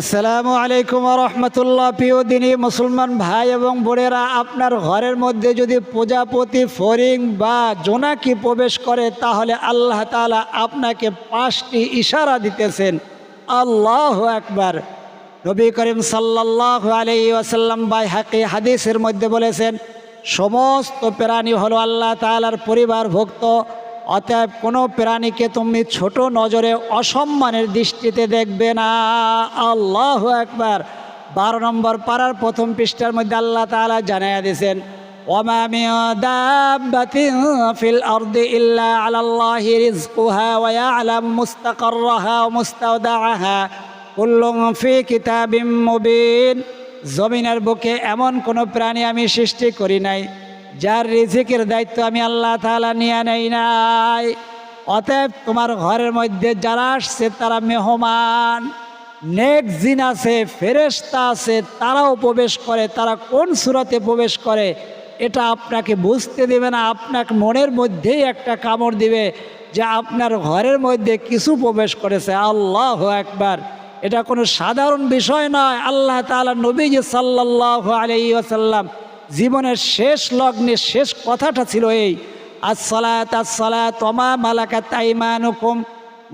আসসালামু আলাইকুম রহমতুল্লাহ। প্রিয় দিনী মুসলমান ভাই এবং বোনেরা, আপনার ঘরের মধ্যে যদি প্রজাপতি ফরিং বা জোনাকি প্রবেশ করে, তাহলে আল্লাহ তাআলা আপনাকে পাঁচটি ইশারা দিতেছেন। আল্লাহ একবার নবী করিম সাল্লাহ আলাই ওয়াসাল্লাম বাই হাকি হাদিসের মধ্যে বলেছেন, সমস্ত প্রাণী হলো আল্লাহ তাআলার পরিবারভুক্ত। অতএব কোনো প্রাণীকে তুমি ছোট নজরে অসম্মানের দৃষ্টিতে দেখবে না। আল্লাহ একবার বারো নম্বর পাড়ার প্রথম পৃষ্ঠার মধ্যে আল্লাহ তাআলা জানাইয়া দিয়েছেন মিন জমিনের বুকে এমন কোনো প্রাণী আমি সৃষ্টি করি নাই। যার রিজিকের দায়িত্ব আমি আল্লাহ তাআলা নিয়ে নেই নাই। অতএব তোমার ঘরের মধ্যে যারা আসছে তারা মেহমান। নেক জিন আছে, ফেরেশতা আছে, তারাও প্রবেশ করে, তারা কোন সুরাতে প্রবেশ করে, এটা আপনাকে বুঝতে দেবে না। আপনাকে মনের মধ্যেই একটা কামড় দিবে যে আপনার ঘরের মধ্যে কিছু প্রবেশ করেছে। আল্লাহ একবার এটা কোনো সাধারণ বিষয় নয়। আল্লাহ তাআলা নবীজি সাল্লাল্লাহু আলাইহি ওয়াসাল্লাম জীবনের শেষ লগ্নে শেষ কথাটা ছিল এই, আসসালাত আসসালাত মালাকা তাইমান হুকুম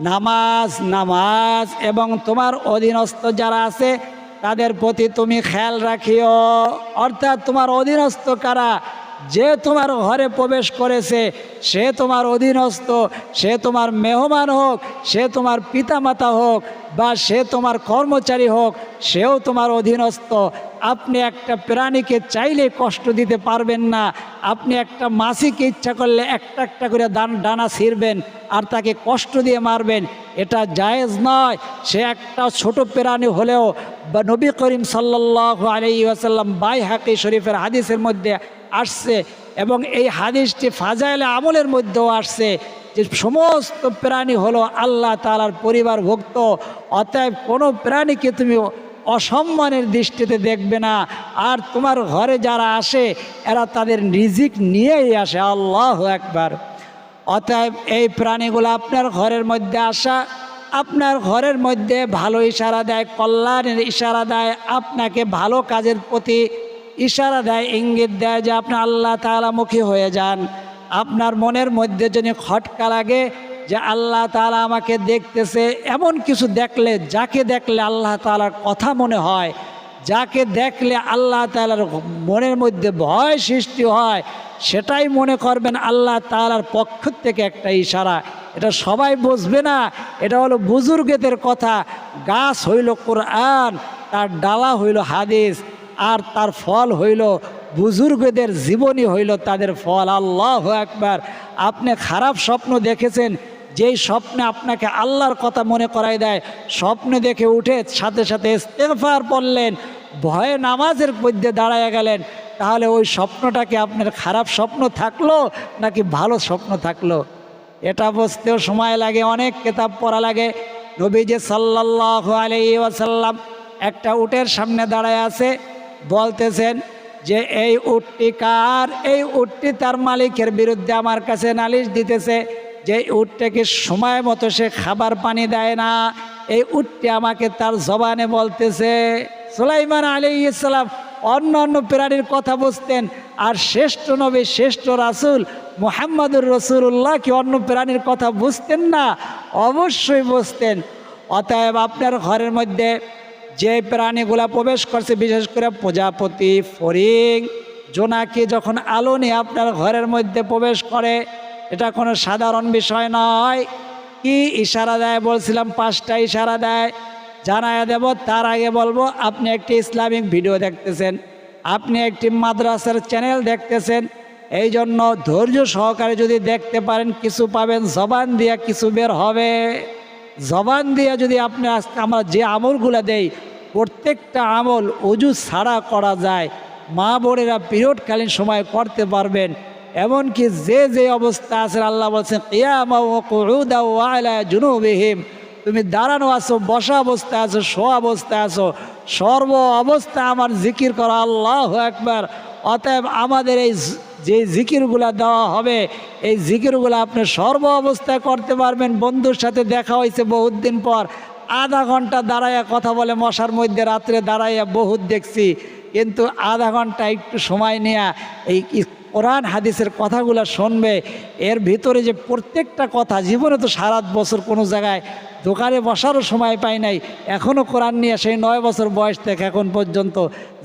নামাজ নামাজ, এবং তোমার অধীনস্থ যারা আছে, তাদের প্রতি তুমি খেয়াল রাখিও। অর্থাৎ তোমার অধীনস্থ কারা? যে তোমার ঘরে প্রবেশ করেছে, সে তোমার অধীনস্থ, সে তোমার মেহমান হোক, সে তোমার পিতামাতা হোক, বা সে তোমার কর্মচারী হোক, সেও তোমার অধীনস্থ। আপনি একটা প্রাণীকে চাইলে কষ্ট দিতে পারবেন না। আপনি একটা মাসিকে ইচ্ছা করলে একটা একটা করে দান, ডানা ছিঁড়বেন আর তাকে কষ্ট দিয়ে মারবেন। এটা জায়েজ নয়। সে একটা ছোট প্রাণী হলেও বা নবী করিম সাল্লাহ আলাই আসাল্লাম বাই হাকি শরীফের হাদিসের মধ্যে আসছে এবং এই হাদিসটি ফাজাইলে আমলের মধ্যেও আসছে যে সমস্ত প্রাণী হলো আল্লাহ তালার পরিবারভুক্ত, অতএব কোনো প্রাণীকে তুমি অসম্মানের দৃষ্টিতে দেখবে না। আর তোমার ঘরে যারা আসে, এরা তাদের রিজিক নিয়েই আসে। আল্লাহ একবার অতএব এই প্রাণীগুলো আপনার ঘরের মধ্যে আসা, আপনার ঘরের মধ্যে ভালো ইশারা দেয়, কল্যাণের ইশারা দেয়, আপনাকে ভালো কাজের প্রতি ইশারা দেয়, ইঙ্গিত দেয় যে আপনি আল্লাহ তালামুখী হয়ে যান। আপনার মনের মধ্যে যদি খটকা লাগে যে আল্লাহ তালা আমাকে দেখতেছে, এমন কিছু দেখলে, যাকে দেখলে আল্লাহ তালার কথা মনে হয়, যাকে দেখলে আল্লাহ তালার মনের মধ্যে ভয় সৃষ্টি হয়, সেটাই মনে করবেন আল্লাহ তালার পক্ষ থেকে একটা ইশারা। এটা সবাই বুঝবে না, এটা হলো বুজুর্গেদের কথা। গাছ হইল কোরআন, তার ডালা হইল হাদিস। আর তার ফল হইল, বুজুর্গদের জীবনী হইল তাদের ফল। আল্লাহ একবার আপনি খারাপ স্বপ্ন দেখেছেন, যেই স্বপ্নে আপনাকে আল্লাহর কথা মনে করাই দেয়, স্বপ্নে দেখে উঠে সাথে সাথে ইস্তেফার পড়লেন, ভয়ে নামাজের মধ্যে দাঁড়ায় গেলেন, তাহলে ওই স্বপ্নটাকে আপনার খারাপ স্বপ্ন থাকল, নাকি ভালো স্বপ্ন থাকল? এটা বুঝতেও সময় লাগে, অনেক কেতাব পড়া লাগে। নবীজি সাল্লাহ আলাই ওয়াসাল্লাম একটা উটের সামনে দাঁড়ায় আছে বলতেছেন যে এই উটটি কার? এই উটটি তার মালিকের বিরুদ্ধে আমার কাছে নালিশ দিতেছে যে উটটাকে সময় মতো সে খাবার পানি দেয় না। এই উটটি আমাকে তার জবানে বলতেছে, সুলাইমান আলী ইসলাম অন্য অন্য প্রাণীর কথা বুঝতেন। আর শ্রেষ্ঠ নবী, শ্রেষ্ঠ রাসুল মোহাম্মদুর রসুল্লাহ কি অন্য প্রাণীর কথা বুঝতেন না? অবশ্যই বুঝতেন। অতএব আপনার ঘরের মধ্যে যে প্রাণীগুলা প্রবেশ করছে, বিশেষ করে প্রজাপতি ফরিং জোনাকি, যখন আলো নিয়ে আপনার ঘরের মধ্যে প্রবেশ করে, এটা কোনো সাধারণ বিষয় নয়। কি ইশারা দেয় বলছিলাম, পাঁচটা ইশারা দেয়। জানায় দেব, তার আগে বলব, আপনি একটি ইসলামিক ভিডিও দেখতেছেন, আপনি একটি মাদ্রাসার চ্যানেল দেখতেছেন এই জন্য ধৈর্য সহকারে যদি দেখতে পারেন, কিছু পাবেন, জবান দিয়া কিছু বের হবে। জবান দিয়ে যদি আপনি আমরা যে আমলগুলো দেই, প্রত্যেকটা আমল অজু ছাড়া করা যায়। মা বোনেরা পিরিয়ডকালীন সময় করতে পারবেন। এমনকি যে যে অবস্থা আছে, আল্লাহ বলছেন জুনুবিহীম। তুমি দাঁড়ানো আছো, বসা অবস্থায় আছো শো অবস্থায় আছো। সর্ব অবস্থা আমার জিকির করা, আল্লাহ একবার অতএব আমাদের এই যে জিকিরগুলা দেওয়া হবে, এই জিকিরগুলো আপনি সর্ব অবস্থায় করতে পারবেন। বন্ধুর সাথে দেখা হয়েছে বহুত দিন পর। আধা ঘণ্টা দাঁড়াইয়া কথা বলে, মশার মধ্যে রাত্রে দাঁড়াইয়া বহুত দেখছি। কিন্তু আধা ঘণ্টা একটু সময় নেয়া এই কোরআন হাদিসের কথাগুলো শুনবে। এর ভিতরে যে প্রত্যেকটা কথা, জীবনে তো সারা বছর কোনো জায়গায় দোকানে বসারও সময় পাই নাই। এখনও কোরআন নিয়ে সেই নয় বছর বয়স থেকে এখন পর্যন্ত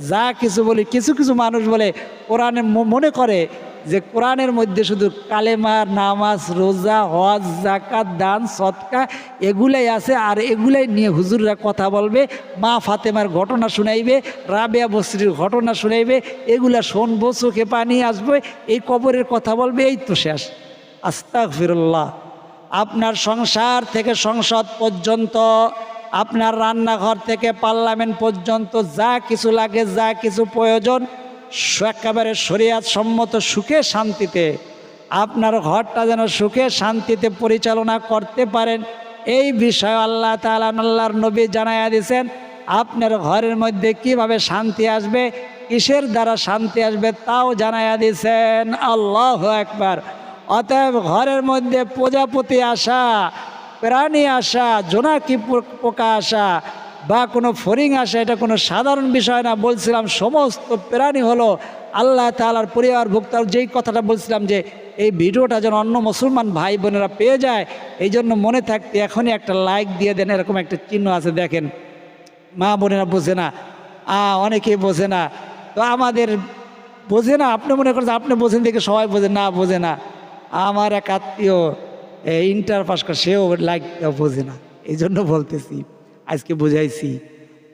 যা কিছু বলি, কিছু কিছু মানুষ বলে, কোরআনে মনে করে যে কোরআনের মধ্যে শুধু কালেমার নামাজ, রোজা, হজ জাকাত দান, সৎকা এগুলাই আছে আর এগুলাই নিয়ে হুজুররা কথা বলবে, মা ফাতেমার ঘটনা শুনাইবে, রাবেয়া বস্রির ঘটনা শুনাইবে, এগুলা শুনব, চোখে পানি আসবে, এই কবরের কথা বলবে, এই তো শেষ। আস্তাক ফিরুল্লাহ আপনার সংসার থেকে সংসদ পর্যন্ত, আপনার রান্নাঘর থেকে পার্লামেন্ট পর্যন্ত যা কিছু লাগে, যা কিছু প্রয়োজন, একেবারে শরিয়াত সম্মত সুখে শান্তিতে, আপনার ঘরটা যেন সুখে শান্তিতে পরিচালনা করতে পারেন। এই বিষয়ে আল্লাহ তাআলা আল্লাহর নবী জানাইয়া দিয়েছেন, আপনার ঘরের মধ্যে কীভাবে শান্তি আসবে, কিসের দ্বারা শান্তি আসবে তাও জানাইয়া দিয়েছেন। আল্লাহ একবার অতএব ঘরের মধ্যে প্রজাপতি আসা, প্রাণী আসা, জোনাকি পোকা আসা বা কোনো ফরিং আসা, এটা কোনো সাধারণ বিষয় না। বলছিলাম সমস্ত প্রাণী হলো আল্লাহ তালার পরিবারভুক্ত যেই কথাটা বলছিলাম যে এই ভিডিওটা যেন অন্য মুসলমান ভাই বোনেরা পেয়ে যায় এই জন্য মনে থাকতে এখনই একটা লাইক দিয়ে দেন, এরকম একটা চিহ্ন আছে দেখেন। মা বোনেরা বোঝে না, আ অনেকেই বোঝে না। তো আমাদের বোঝে না, আপনি মনে করছেন আপনি বোঝেন দেখে সবাই বোঝে, না বোঝে না। আমার এক আত্মীয় ইন্টার পাস করে, সেও লাইক বোঝে না। এই জন্য বলতেছি, আজকে বুঝাইছি।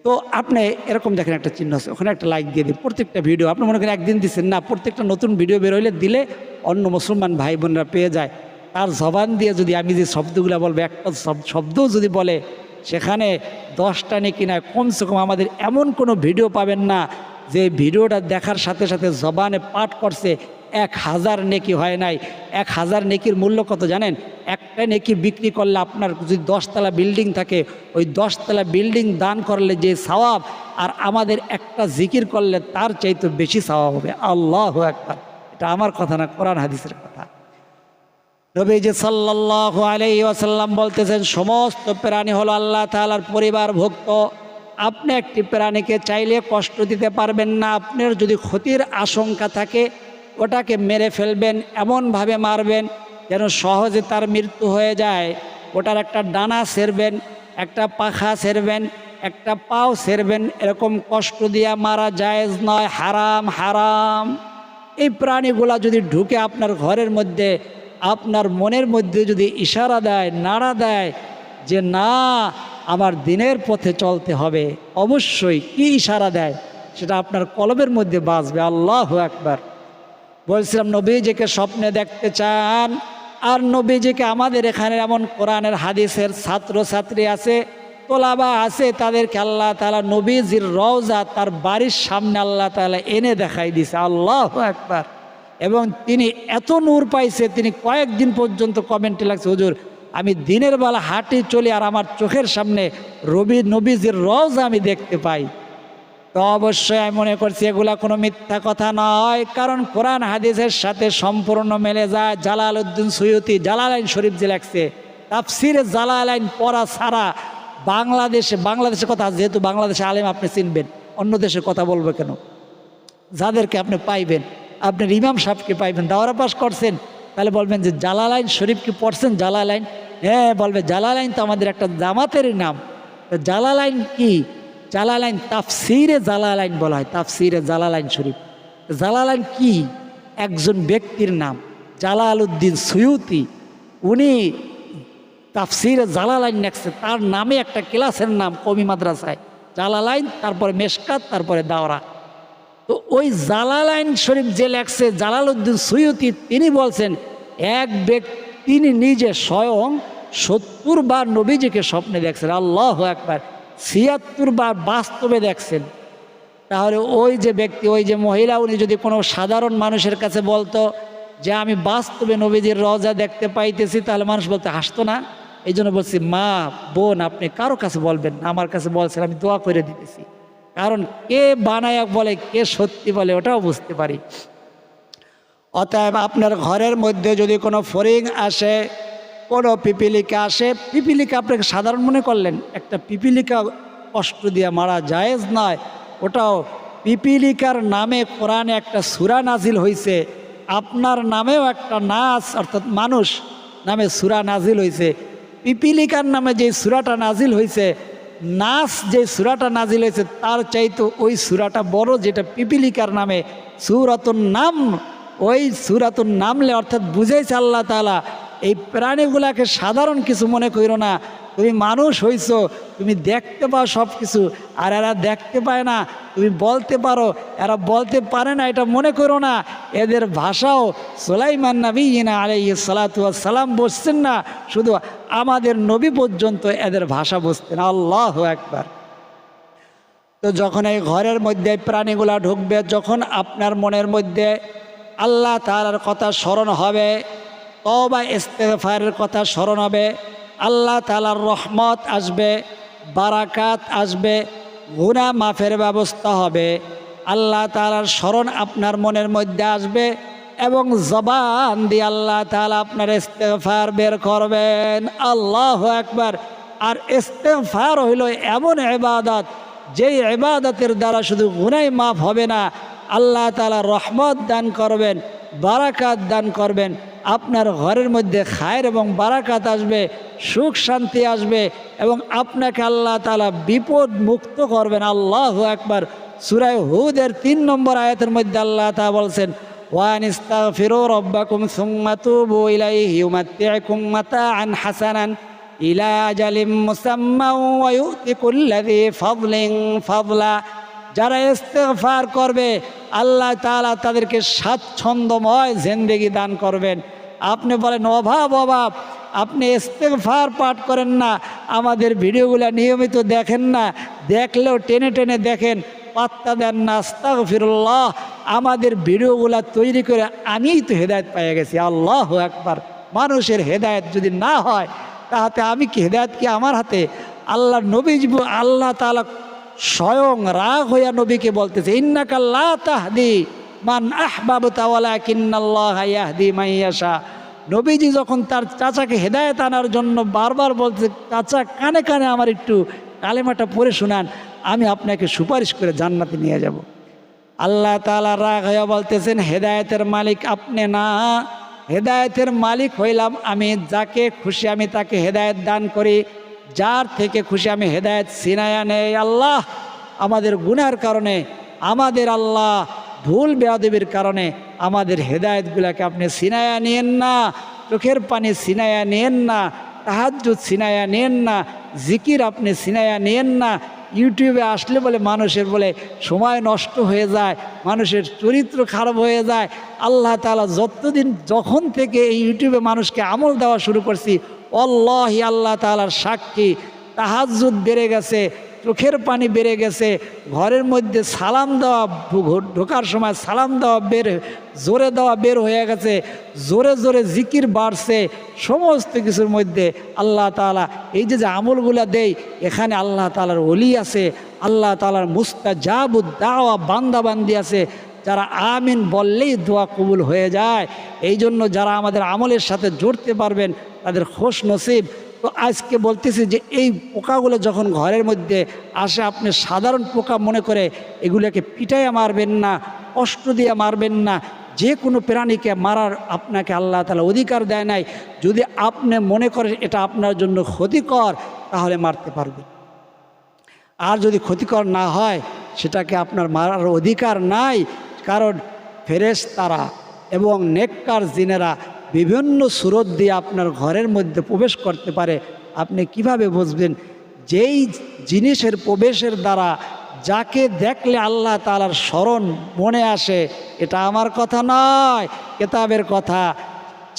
তো আপনি এরকম দেখেন একটা চিহ্ন আছে, ওখানে একটা লাইক দিয়ে দিন। প্রত্যেকটা ভিডিও আপনি মনে করেন একদিন দিচ্ছেন না, প্রত্যেকটা নতুন ভিডিও বেরোইলে দিলে অন্য মুসলমান ভাই বোনরা পেয়ে যায়। তার জবান দিয়ে যদি আমি যে শব্দগুলো বলব, একটা শব- শব্দও যদি বলে, সেখানে দশটা নেকি না, কমসে কম আমাদের এমন কোনো ভিডিও পাবেন না, যে ভিডিওটা দেখার সাথে সাথে জবানে পাঠ করছে এক হাজার নেকি হয় নাই। এক হাজার নেকির মূল্য কত জানেন? একটা নেকি বিক্রি করলে আপনার যদি দশতলা বিল্ডিং থাকে, ওই দশতলা বিল্ডিং দান করলে যে সওয়াব, আর আমাদের একটা জিকির করলে তার চাইতে বেশি সওয়াব হবে। আল্লাহ একবার এটা আমার কথা না, কোরআন হাদিসের কথা। নবীজি সাল্লাহ আলাই ওয়াসাল্লাম বলতেছেন, সমস্ত প্রাণী হলো আল্লাহ তালার পরিবার ভুক্ত। আপনি একটি প্রাণীকে চাইলে কষ্ট দিতে পারবেন না। আপনার যদি ক্ষতির আশঙ্কা থাকে ওটাকে মেরে ফেলবেন, এমনভাবে মারবেন যেন সহজে তার মৃত্যু হয়ে যায়। ওটার একটা ডানা সেরবেন একটা পাখা সেরবেন একটা পাও সেরবেন এরকম কষ্ট দিয়া মারা জায়েজ নয়, হারাম হারাম। এই প্রাণীগুলা যদি ঢুকে আপনার ঘরের মধ্যে, আপনার মনের মধ্যে যদি ইশারা দেয়, নাড়া দেয় যে, না, আমার দিনের পথে চলতে হবে। অবশ্যই কি ইশারা দেয়, সেটা আপনার কলমের মধ্যে বাঁচবে। আল্লাহ একবার বলছিলাম, নবীজিকে স্বপ্নে দেখতে চান। আর নবীজিকে আমাদের এখানে এমন কোরআনের হাদিসের ছাত্র ছাত্রী আছে, তোলাবা আছে, তাদেরকে আল্লাহ তালা নবীজির রওজা তার বাড়ির সামনে আল্লাহ তালা এনে দেখাই দিছে। আল্লাহ একবার এবং তিনি এত নূর পাইছে, তিনি কয়েকদিন পর্যন্ত কমেন্টে লাগছে, হুজুর, আমি দিনের বেলা হাঁটি চলি আর আমার চোখের সামনে রবি, নবীজির রওজা আমি দেখতে পাই। তো অবশ্যই আমি মনে করছি এগুলা কোনো মিথ্যা কথা নয়, কারণ কোরআন হাদিসের সাথে সম্পূর্ণ মেলে যায়। জালাল উদ্দিন সৈয়তি জালালাইন শরীফ যে লেখছে, তাফসিরে জালালাইন পড়া ছাড়া বাংলাদেশে, বাংলাদেশের কথা যেহেতু বাংলাদেশে আলেম আপনি চিনবেন, অন্য দেশের কথা বলব কেন? যাদেরকে আপনি পাইবেন, আপনার ইমাম সাহেবকে পাইবেন দাওয়ারা পাস করছেন, তাহলে বলবেন যে জালালাইন শরীফ কি পড়ছেন? জালালাইন। হ্যাঁ বলবে জালালাইন তো আমাদের একটা জামাতেরই নাম। জালালাইন কি? জালালাইন তাফসিরে জালালাইন বলা হয়, তাফসিরে জালালাইন শরীফ। জালালাইন কি? একজন ব্যক্তির নাম জালাল উদ্দিন সৈয়তি। উনি তাফসিরে জালালাইন লেখছে তার নামে একটা ক্লাসের নাম কমি মাদ্রাসায়। জালালাইন, তারপরে মেশকাত, তারপরে দাওরা। তো ওই জালালাইন শরীফ যে লেখছে, জালালউদ্দিন সৈয়দি তিনি বলছেন, এক ব্যক্তি তিনি নিজে স্বয়ং সত্তর বার নবীজিকে স্বপ্নে দেখছেন। আল্লাহ একবার ছিয়াত্তর বার বাস্তবে দেখছেন। তাহলে ওই যে ব্যক্তি, ওই যে মহিলা, উনি যদি কোনো সাধারণ মানুষের কাছে বলতো যে, আমি বাস্তবে নবীজির রজা দেখতে পাইতেছি তাহলে মানুষ বলতে, হাসতো না? এই জন্য বলছি, মা, বোন, আপনি কারও কাছে বলবেন আমার কাছে বলছেন, আমি দোয়া করে দিতেছি। কারণ কে বানায়ক বলে, কে সত্যি বলে, ওটাও বুঝতে পারি। অতএব আপনার ঘরের মধ্যে যদি কোনো ফরিং আসে কোনো পিপিলিকা আসে। পিপিলিকা আপনাকে সাধারণ মনে করলেন? একটা পিপিলিকা কষ্ট দিয়ে মারা জায়েজ নয়। ওটাও পিপিলিকার নামে কোরআনে একটা সুরা নাজিল হয়েছে আপনার নামেও একটা নাচ অর্থাৎ মানুষ নামে সুরা নাজিল হয়েছে পিপিলিকার নামে যে সুরাটা নাজিল হয়েছে নাচ যে সুরাটা নাজিল হয়েছে তার চাইতো ওই সুরাটা বড় যেটা পিপিলিকার নামে। সুরাতুন নাম, ওই সুরাতুন নামলে অর্থাৎ বুঝেছে আল্লাহ তালা এই প্রাণীগুলাকে সাধারণ কিছু মনে করো না। তুমি মানুষ হইছো, তুমি দেখতে পাও সব কিছু আর এরা দেখতে পায় না, তুমি বলতে পারো, এরা বলতে পারে না, এটা মনে করো না। এদের ভাষাও সোলাইমান নবী ইনা আলাই সালাম বসছেন না, শুধু আমাদের নবী পর্যন্ত এদের ভাষা বসতেন আল্লাহ একবার তো যখন এই ঘরের মধ্যে প্রাণীগুলা ঢুকবে, যখন আপনার মনের মধ্যে আল্লাহ তালার কথা স্মরণ হবে তবা ইস্তেফারের কথা স্মরণ হবে। আল্লাহ তালার রহমত আসবে, বারাকাত আসবে গুণা মাফের ব্যবস্থা হবে। আল্লাহ তালার স্মরণ আপনার মনের মধ্যে আসবে এবং জবান দিয়ে আল্লাহ তালা আপনার ইস্তেফার বের করবেন। আল্লাহ একবার আর ইস্তেফার হইল এমন এবাদত যেই এবাদতের দ্বারা শুধু গুনাই মাফ হবে না, আল্লাহ তালা রহমত দান করবেন, বারাকাত দান করবেন। আপনার ঘরের মধ্যে খায়ের এবং বারাকাত আসবে, সুখ শান্তি আসবে এবং আপনাকে আল্লাহ তালা বিপদ মুক্ত করবেন। আল্লাহ একবার সুরায় হুদের তিন নম্বর আয়াতের মধ্যে আল্লাহ তা বলছেন, ওয়ান ইস্তাগফিরু রাব্বাকুম সুম্মা তুবু ইলাইহি ইউমাত্তিউকুম মাতাআন হাসানান ইলা আজালিম মুসাম্মা ওয়া ফাদলিন ফাদলা। যারা ইস্তেফার করবে, আল্লাহ তালা তাদেরকে স্বাচ্ছন্দ্যময় জিন্দেগি দান করবেন। আপনি বলেন, অভাব অভাব। আপনি ইস্তেগফার পাঠ করেন না, আমাদের ভিডিওগুলো নিয়মিত দেখেন না, দেখলেও টেনে টেনে দেখেন। পাত্তা দেন নাস্তা ফিরুল্লাহ আমাদের ভিডিওগুলা তৈরি করে আমিই তো হেদায়ত পেয়ে গেছি, আল্লাহ একবার মানুষের হেদায়ত যদি না হয়, তাহাতে আমি কি হেদায়ত কি আমার হাতে? আল্লাহ নবী আল্লাহ তালা স্বয়ং রাগ হইয়া নবীকে বলতেছে ইন্নাকাল্লা তাহদি মান আহবাব তাওয়ালা কিন্নাল্লাহ ইয়াহদি মাইয়াশা নবীজি যখন তার চাচাকে হেদায়ত আনার জন্য বারবার বলতে চাচা, কানে কানে আমার একটু কালেমাটা পড়ে শোনান, আমি আপনাকে সুপারিশ করে জান্নাতে নিয়ে যাব। আল্লাহ তালা রাগ হইয়া বলতেছেন, হেদায়তের মালিক আপনি না, হেদায়তের মালিক হইলাম আমি, যাকে খুশি আমি তাকে হেদায়ত দান করি। যার থেকে খুশি আমি হেদায়ত সিনায়া নেই। আল্লাহ আমাদের গুনার কারণে, আমাদের আল্লাহ ভুল বেয়াদেবীর কারণে আমাদের হেদায়তগুলোকে আপনি সিনায়া নিয়েন না। চোখের পানি সিনায়া নিয়েন না তাহাজুদ সিনায়া নিয়েন না, জিকির আপনি সিনায়া নিয়েন না। ইউটিউবে আসলে বলে মানুষের বলে সময় নষ্ট হয়ে যায়, মানুষের চরিত্র খারাপ হয়ে যায়। আল্লাহ তালা যতদিন, যখন থেকে এই ইউটিউবে মানুষকে আমল দেওয়া শুরু করছি অল্লাহি আল্লাহ তালার সাক্ষী। তাহাজুদ বেড়ে গেছে, চোখের পানি বেড়ে গেছে, ঘরের মধ্যে সালাম দেওয়া ঢোকার সময় সালাম দেওয়া বের জোরে দেওয়া বের হয়ে গেছে, জোরে জোরে জিকির বাড়ছে, সমস্ত কিছুর মধ্যে আল্লাহ তালা এই যে যে আমলগুলা দেই এখানে আল্লাহ তালার অলি আছে, আল্লাহ তালার মুস্তা জাবুদ দাওয়া বান্দাবান্দি আছে, যারা আমিন বললেই দোয়া কবুল হয়ে যায়। এই জন্য যারা আমাদের আমলের সাথে জড়তে পারবেন তাদের খোশ নসিব। তো আজকে বলতেছি যে এই পোকাগুলো যখন ঘরের মধ্যে আসে, আপনি সাধারণ পোকা মনে করে এগুলোকে পিটাইয়া মারবেন না, কষ্ট দিয়ে মারবেন না। যে কোনো প্রাণীকে মারার আপনাকে আল্লাহ তালা অধিকার দেয় নাই। যদি আপনি মনে করেন এটা আপনার জন্য ক্ষতিকর, তাহলে মারতে পারবেন। আর যদি ক্ষতিকর না হয়, সেটাকে আপনার মারার অধিকার নাই। কারণ ফেরেস তারা এবং নেককার জিনেরা বিভিন্ন সুরত দিয়ে আপনার ঘরের মধ্যে প্রবেশ করতে পারে। আপনি কীভাবে বুঝবেন? যেই জিনিসের প্রবেশের দ্বারা যাকে দেখলে আল্লাহ তালার স্মরণ মনে আসে, এটা আমার কথা নয়, কেতাবের কথা।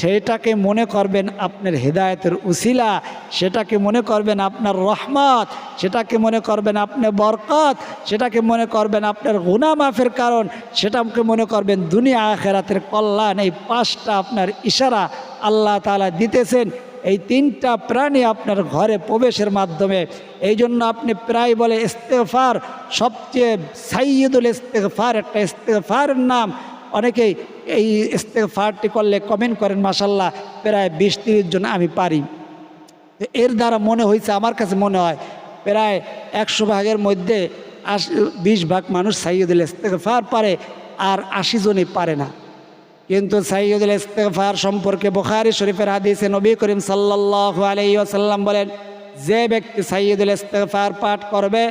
সেটাকে মনে করবেন আপনার হেদায়তের উসিলা, সেটাকে মনে করবেন আপনার রহমত, সেটাকে মনে করবেন আপনার বরকত, সেটাকে মনে করবেন আপনার গুনা মাফের কারণ, সেটাকে মনে করবেন দুনিয়া আখেরাতের কল্যাণ, এই পাঁচটা আপনার ইশারা আল্লাহ তালা দিতেছেন। এই তিনটা প্রাণী আপনার ঘরে প্রবেশের মাধ্যমে এই জন্য আপনি প্রায় বলে ইস্তেফার সবচেয়ে সাইয়দুল ইস্তেফার একটা ইস্তেফারের নাম অনেকেই এই ইস্তেফারটি করলে কমেন্ট করেন মাসাল্লাহ প্রায় বিশ তিরিশ জন আমি পারি। এর দ্বারা মনে হয়েছে আমার কাছে মনে হয়, প্রায় একশো ভাগের মধ্যে আশ, বিশ ভাগ মানুষ সাইয়দুল ইস্তেফার পারে আর আশি জনই পারে না। কিন্তু সাইয়দুল ইস্তেফার সম্পর্কে বোখারি শরীফের হাদিসে নবী করিম সাল্লাল্লাহু আলাইহি ওয়াসাল্লাম বলেন, যে ব্যক্তি সাইয়দুল ইস্তেফার পাঠ করবে,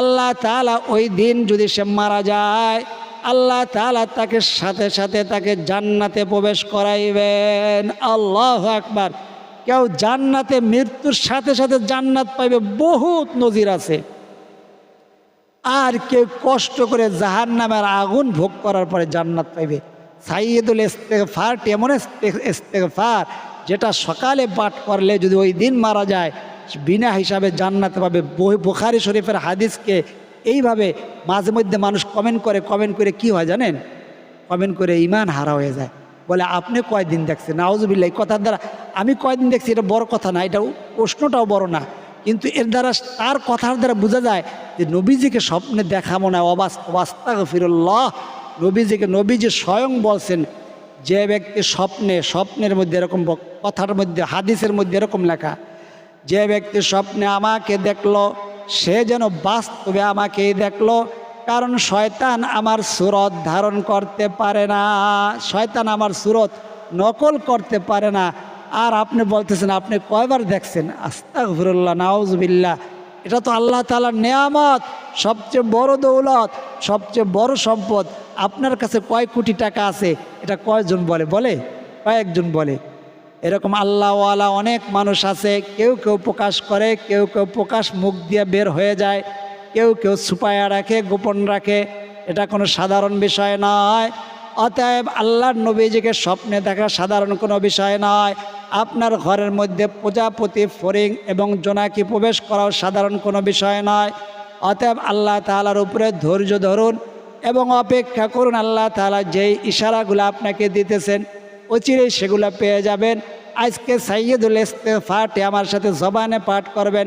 আল্লাহ তাআলা ওই দিন যদি সে মারা যায় আল্লাহ তাআলা তাকে সাথে সাথে তাকে জান্নাতে প্রবেশ করাইবেন। আল্লাহ আকবার। কেউ জান্নাতে মৃত্যুর সাথে সাথে জান্নাত পাইবে বহুত নজির আছে। আর কেউ কষ্ট করে জাহান নামের আগুন ভোগ করার পরে জান্নাত পাইবে। সাইয়দুল ইস্তেগফারটি এমন ইস্তে- ইস্তেগফার, যেটা সকালে পাঠ করলে যদি ওই দিন মারা যায়, বিনা হিসাবে জান্নাতে পাবে। বুখারি শরীফের হাদিসকে এইভাবে মাঝে মধ্যে মানুষ কমেন্ট করে কমেন্ট করে কি হয় জানেন? কমেন্ট করে ইমান হারা হয়ে যায়। বলে, আপনি কয়দিন দেখছেন? নাওজবিল্লা এই কথার দ্বারা আমি কয়দিন দেখছি, এটা বড় কথা না, এটা প্রশ্নটাও বড় না। কিন্তু এর দ্বারা তার কথার দ্বারা বোঝা যায় যে, নবীজিকে স্বপ্নে দেখা মনে হয় অবাস্তব আস্তাগ ফিরুল্লাহ নবীজিকে নবীজি স্বয়ং বলছেন, যে ব্যক্তি স্বপ্নে, স্বপ্নের মধ্যে এরকম কথার মধ্যে, হাদিসের মধ্যে এরকম লেখা, যে ব্যক্তি স্বপ্নে আমাকে দেখল সে যেন বাস্তবে আমাকেই দেখল, কারণ শয়তান আমার সুরত ধারণ করতে পারে না। শয়তান আমার সুরত নকল করতে পারে না। আর আপনি বলতেছেন, আপনি কয়বার দেখছেন? আস্তাগফিরুল্লাহ, নাউজবিল্লাহ। এটা তো আল্লাহ তালার নেয়ামত। সবচেয়ে বড় দৌলত, সবচেয়ে বড় সম্পদ। আপনার কাছে কয় কোটি টাকা আছে? এটা কয়জন বলে? বলে? কয়েকজন বলে। এরকম আল্লাহওয়ালা অনেক মানুষ আছে, কেউ কেউ প্রকাশ করে, কেউ কেউ প্রকাশ মুখ দিয়ে বের হয়ে যায়, কেউ কেউ ছুপায়া রাখে, গোপন রাখে, এটা কোনো সাধারণ বিষয় নয়। অতএব আল্লাহর নবীজিকে স্বপ্নে দেখা সাধারণ কোনো বিষয় নয়। আপনার ঘরের মধ্যে প্রজাপতি ফরিং এবং জোনাকি প্রবেশ করাও সাধারণ কোনো বিষয় নয়। অতএব আল্লাহ তাআলার উপরে ধৈর্য ধরুন এবং অপেক্ষা করুন, আল্লাহ তাআলা যেই ইশারাগুলো আপনাকে দিতেছেন, অচিরেই সেগুলো পেয়ে যাবেন। আজকে সাইয়দুল ইস্তেফারটি আমার সাথে জবানে পাঠ করবেন।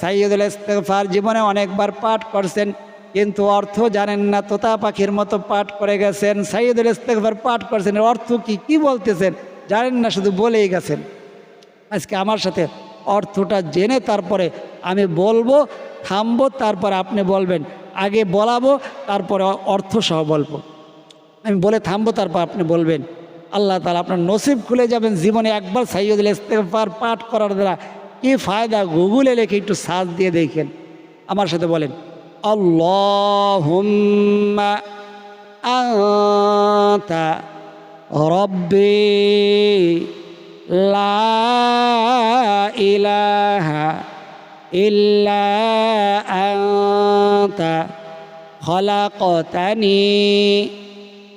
সাইয়দুল ইস্তেফার জীবনে অনেকবার পাঠ করছেন, কিন্তু অর্থ জানেন না, তোতা পাখির মতো পাঠ করে গেছেন। সাইয়দুল ইস্তেফার পাঠ করছেন অর্থ কি কি বলতেছেন? জানেন না, শুধু বলেই গেছেন। আজকে আমার সাথে অর্থটা জেনে তারপরে আমি বলব, থামবো, তারপরে আপনি বলবেন। আগে বলাবো, তারপরে অর্থ সহ বলব। আমি বলে থামবো, তারপর আপনি বলবেন। আল্লাহ তালা আপনার নসিব খুলে যাবেন, জীবনে একবার সাইয়দুল ইস্তেফার পাঠ করার দ্বারা। কি ফায়দা? গুগলে লেখে একটু সাজ দিয়ে দেখেন। আমার সাথে বলেন, আল্লাহুম্মা আতা রব্বি লা ইলাহা ইল্লা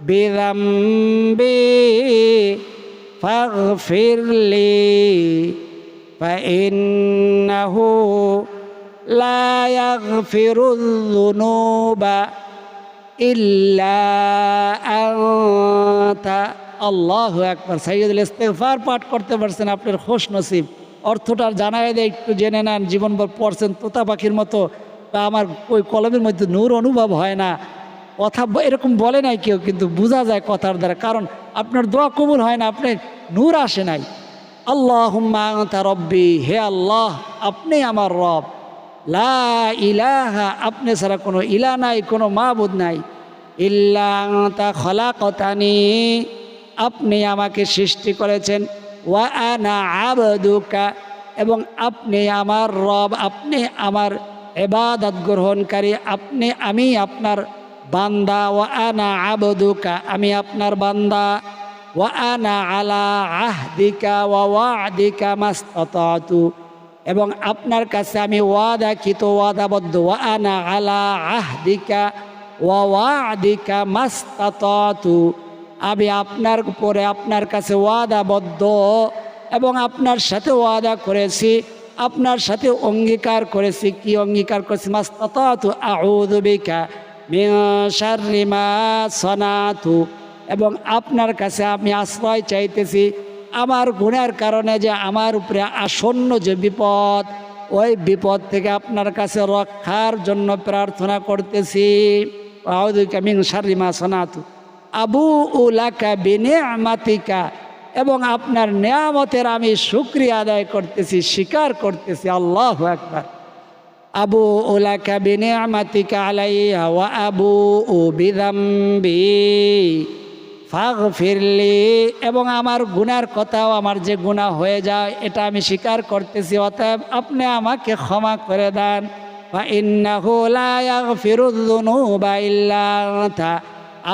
بذنبي فاغفر لي فإنه لا يغفر الذنوب إلا أنت আল্লাহ একবার সাইয়দুল ইস্তেগফার পাঠ করতে পারছেন আপনার খোশ নসিব অর্থটা জানাই দেয় একটু জেনে নেন জীবনভর পড়ছেন তোতা পাখির মতো তা আমার ওই কলমের মধ্যে নূর অনুভব হয় না কথা এরকম বলে নাই কেউ, কিন্তু বোঝা যায় কথার দ্বারা। কারণ আপনার দোয়া কবুল হয় না, আপনার নূর আসে নাই। আল্লাহ রব্বি, হে আল্লাহ, আপনি আমার রব। লা ইলাহা, আপনি ছাড়া কোনো ইলা নাই, কোনো মাবুদ নাই। ইল্লা তা খলা কতানি আপনি আমাকে সৃষ্টি করেছেন। ওয়া আনা আবদুকা, এবং আপনি আমার রব, আপনি আমার এবাদত গ্রহণকারী, আপনি আমি আপনার বান্দা, ওয়া আনা আবদুকা, আমি আপনার বান্দা। ওয়া আনা আলা আহদিকা, ওয়া ওয়াদিকা মাস্তাতু এবং আপনার কাছে আমি ওয়াদা কিত ওয়াদাবদ্ধ? ওয়া আনা আলা আহদিকা, ওয়া ওয়াদিকা মাস্তাতু আমি আপনার উপরে, আপনার কাছে ওয়াদাবদ্ধ এবং আপনার সাথে ওয়াদা করেছি, আপনার সাথে অঙ্গীকার করেছি। কি অঙ্গীকার করেছি? মাস্তাতু আউযু সনাতু। এবং আপনার কাছে আমি আশ্রয় চাইতেছি আমার গুণের কারণে যে আমার উপরে আসন্ন যে বিপদ, ওই বিপদ থেকে আপনার কাছে রক্ষার জন্য প্রার্থনা করতেছি। শাররি সনাতু। আবু উলাকা বিনে আমাতিকা এবং আপনার নেয়ামতের আমি শুক্রিয়া আদায় করতেছি, স্বীকার করতেছি। আল্লাহ একবার আবু উলাকা বিনে আমাতিকা আলাইয়া ওয়া আবু বিদাম্বি ফাগ ফিরলি এবং আমার গুনার কথাও আমার যে গুণা হয়ে যায়, এটা আমি স্বীকার করতেছি। অতএব আপনি আমাকে ক্ষমা করে দেন। বা ইন্নাহু লা ইয়াগফিরুয যুনুবা ইল্লা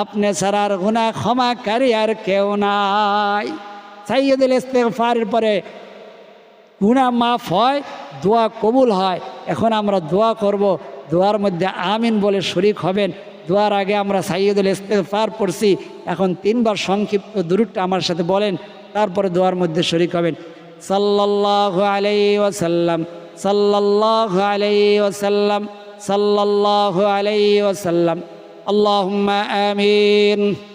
আপনি ছাড়ার গুণা ক্ষমাকারী আর কেউ নাই। সাইয়দুল ইস্তেগফারের পরে গুণা মাফ হয়, দোয়া কবুল হয়। এখন আমরা দোয়া করব, দোয়ার মধ্যে আমিন বলে শরিক হবেন। দোয়ার আগে আমরা সাইয়দুল ইস্তেগফার পড়ছি। এখন তিনবার সংক্ষিপ্ত দূরটা আমার সাথে বলেন, তারপরে দোয়ার মধ্যে শরিক হবেন। সাল্লাল্লাহু আলাইহি ওয়াসাল্লাম, সাল্লাল্লাহু আলাইহি ওয়াসাল্লাম, সাল্লাল্লাহু আলাইহি ওয়াসাল্লাম। আল্লাহ আমিন।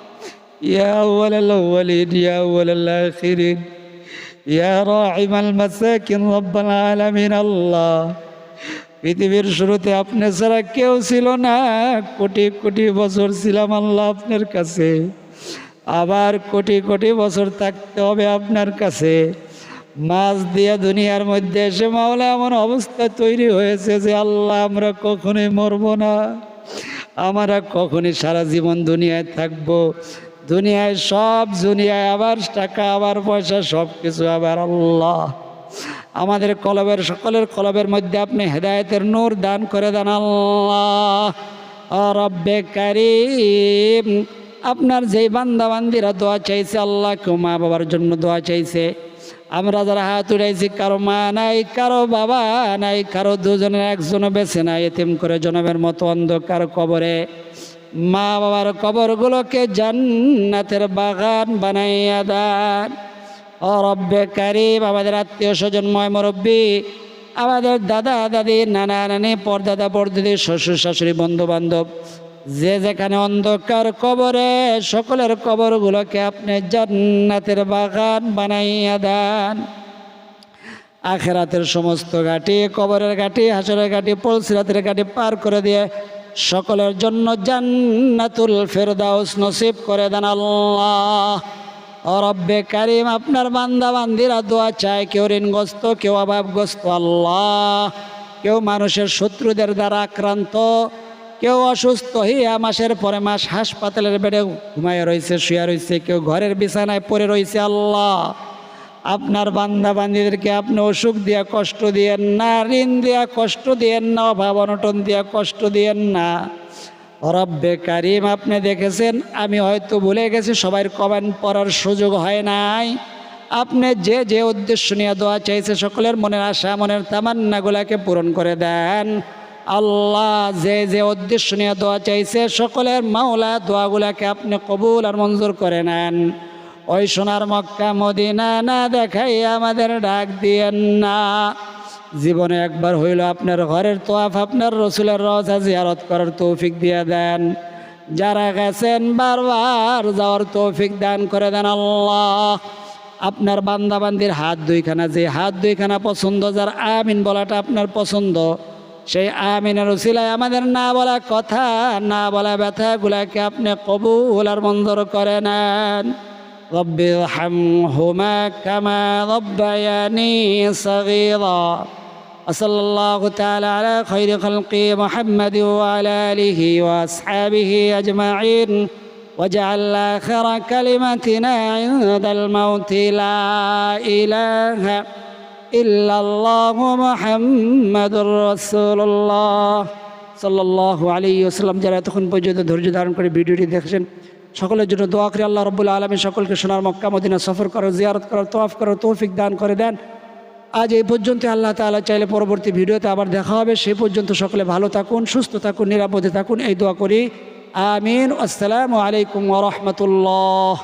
يا أول الأولين يا أول الآخرين يا راحم المساكن رب العالمين الله পৃথিবীর শুরুতে আপনি ছাড়া কেউ ছিল না কোটি কোটি বছর ছিলাম আল্লাহ আপনার কাছে আবার কোটি কোটি বছর থাকতে হবে আপনার কাছে মাছ দিয়ে দুনিয়ার মধ্যে এসে মাওলা এমন অবস্থা তৈরি হয়েছে যে আল্লাহ আমরা কখনোই মরব না আমরা কখনই সারা জীবন দুনিয়ায় থাকবো দুনিয়ায় সব দুনিয়ায় আবার টাকা, আবার পয়সা সব কিছু আবার আল্লাহ। আমাদের কলবের, সকলের কলবের মধ্যে আপনি হেদায়েতের নূর দান করে দেন আল্লাহ। রব্বে কারিম, আপনার যেই বান্দা বান্দিরা দোয়া চাইছে আল্লাহ কেউ মা বাবার জন্য দোয়া চাইছে। আমরা যারা হাত উড়াইছি, কারও মা নাই, কারও বাবা নাই, কারও দুজনের, একজনও বেছে নাই, এতিম করে জনমের মতো অন্ধকার কবরে। মা বাবার কবরগুলোকে জান্নাতের বাগান বানাইয়া দেন। ও রব্বে কারিম, আমাদের আত্মীয় স্বজন, ময় মুরব্বী, আমাদের দাদা, দাদি, নানা, নানি, পরদাদা, পরদাদি, শ্বশুর, শাশুড়ি বন্ধু বান্ধব যে যেখানে অন্ধকার কবরে, সকলের কবরগুলোকে আপনি জান্নাতের বাগান বানাইয়া দেন। আখেরাতের সমস্ত ঘাটি, কবরের ঘাটি, হাসরের ঘাটি, পলসিরাতের ঘাটি পার করে দিয়ে সকলের জন্য জান্নাতুল ফেরদাউস নসিব করে দেন আল্লাহ। ও রব্বে কারিম, আপনার বান্দা, বান্দিরা দোয়া চায়, কেউ ঋণগ্রস্ত, কেউ অভাবগ্রস্ত, আল্লাহ। কেউ মানুষের শত্রুদের দ্বারা আক্রান্ত, কেউ অসুস্থ হইয়া মাসের পরে মাস হাসপাতালের বেডে ঘুমায় রয়েছে, শুয়ে রয়েছে, কেউ ঘরের বিছানায় পড়ে রয়েছে, আল্লাহ। আপনার বান্দা বান্দিদেরকে আপনি অসুখ দিয়া কষ্ট দিয়েন না, ঋণ দিয়া কষ্ট দিয়েন না, অভাব অনটন দিয়া কষ্ট দিয়েন না। রব্বে কারিম, আপনি দেখেছেন, আমি হয়তো ভুলে গেছি, সবাই কমেন্ট পড়ার সুযোগ হয় নাই। আপনি যে যে উদ্দেশ্য নিয়ে দোয়া চাইছে, সকলের মনের আশা, মনের তামান্নাগুলাকে পূরণ করে দেন। আল্লাহ যে যে উদ্দেশ্য নিয়ে দোয়া চাইছে, সকলের মাওলা দোয়াগুলাকে আপনি কবুল আর মঞ্জুর করে নেন। ওই সোনার মক্কা মদিনা না দেখাই আমাদের ডাক দিয়েন না। জীবনে একবার হইল আপনার ঘরের তোয়াফ, আপনার রসুলের রসা জিয়ারত করার তৌফিক দিয়ে দেন। যারা গেছেন বারবার যাওয়ার তৌফিক দান করে দেন আল্লাহ। আপনার বান্দাবান্দির হাত দুইখানা, যে হাত দুইখানা পছন্দ, যার আমিন বলাটা আপনার পছন্দ, সেই আমিনের উসিলায় আমাদের না বলা কথা, না বলা ব্যথাগুলাকে আপনি কবুল আর মঞ্জুর করে নেন। رب ارحمهما كما ربياني صغيرا وصلى الله تعالى على خير خلق محمد وعلى آله وأصحابه أجمعين واجعل آخر كلمتنا عند الموت لا إله إلا الله محمد رسول الله সাল্লাল্লাহু আলাইহি ওয়াসাল্লাম যারা এতক্ষণ পর্যন্ত ধৈর্য ধারণ করে ভিডিওটি দেখেছেন সকলের জন্য দোয়া করে, আল্লাহ রব্বুল্লা আলমী সকলকে সোনার মক্কা, মদিনা সফর করো জিয়ারত করো তোয়াফ করো তৌফিক দান করে দেন। আজ এই পর্যন্ত আল্লাহ তালা চাইলে পরবর্তী ভিডিওতে আবার দেখা হবে। সেই পর্যন্ত সকলে ভালো থাকুন, সুস্থ থাকুন, নিরাপদে থাকুন, এই দোয়া করি। আমিন। আসসালামু আলাইকুম ওয়া রাহমাতুল্লাহ।